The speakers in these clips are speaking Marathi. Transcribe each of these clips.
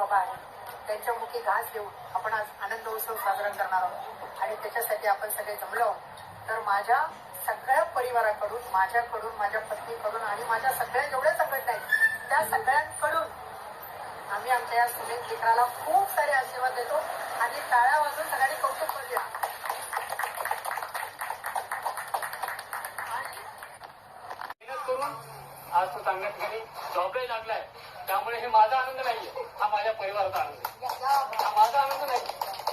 बाबा आहेत त्यांच्या मुखी घास देऊन आपण आज आनंद उत्सव साजरा करणार आहोत. आणि त्याच्यासाठी आपण सगळे जमलो आहोत. तर माझ्या सगळ्या परिवाराकडून माझ्याकडून माझ्या पत्नीकडून आणि माझ्या सगळ्या जेवढ्या संघटना आहेत त्या सगळ्यांकडून आम्ही आमच्या या सुनेत लेकराला खूप सारे आशीर्वाद देतो आणि टाळ्या वाजून सगळ्यांनी कौतुक करूया आज तो सांगण्यात ठिकाणी जॉबला लागलाय. त्यामुळे हे माझा आनंद नाहीये. हा माझ्या परिवाराचा आनंद आहे. हा माझा आनंद नाही.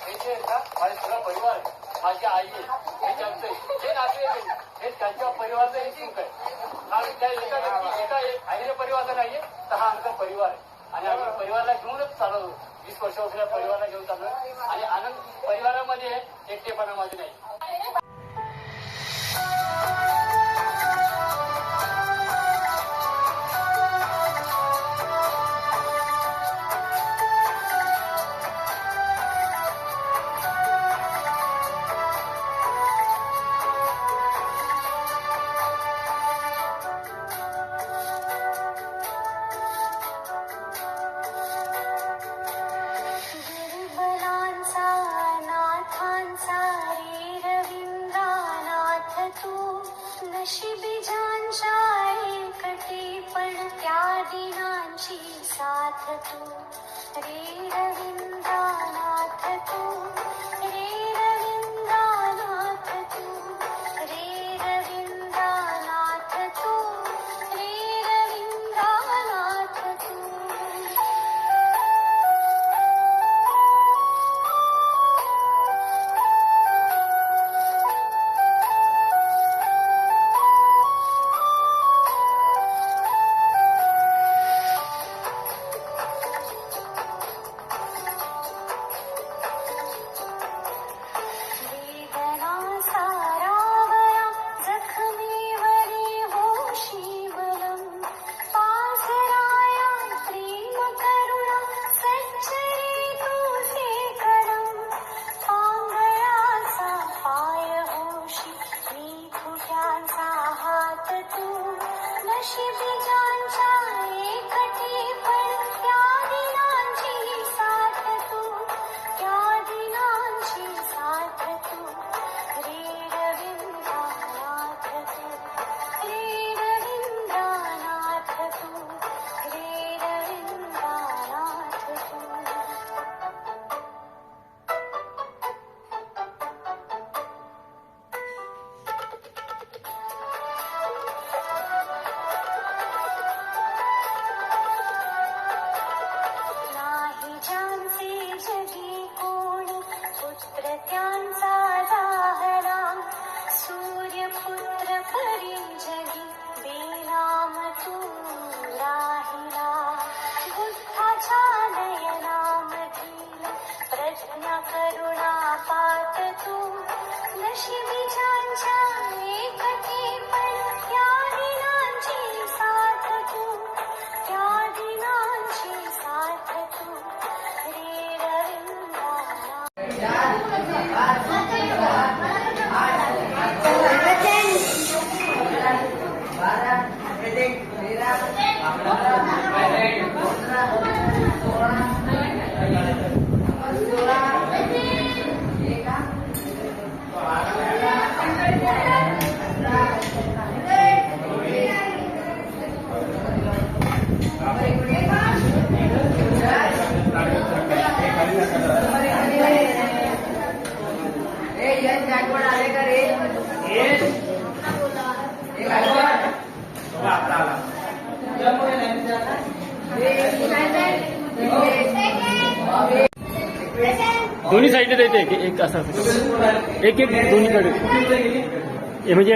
हे का माझे माझा सगळा परिवार माझी आई आहे. हे त्यांचं जे नातेवाईक हे त्यांच्या परिवाराचं हे सुख आहे. हा त्या एका व्यक्ती एका आईच्या परिवाराचा नाहीये तर हा आमचा परिवार आहे. आणि आम्ही परिवाराला घेऊनच चालवतो वीस वर्षापासून या परिवाराला घेऊन चाललोय आणि आनंद परिवारामध्ये आहे, एकटेपणा माझे नाही. she Amém. दोन्ही साईडला देते एक एक असं एक एक दोन्हीकडे हे म्हणजे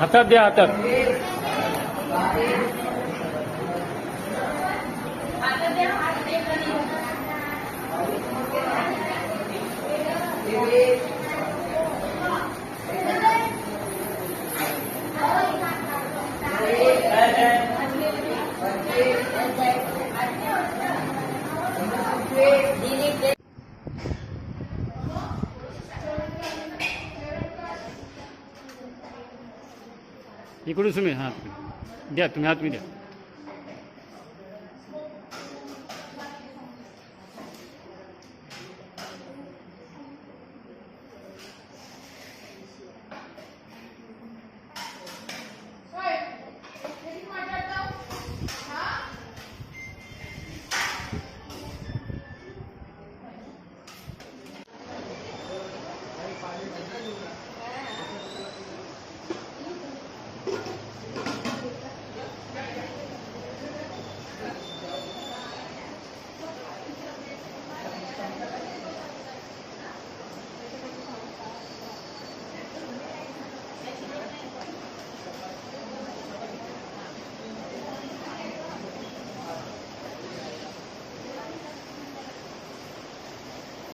हातात द्या हातात. इकडून तुम्ही हां. द्या तुम्ही हात मी द्या.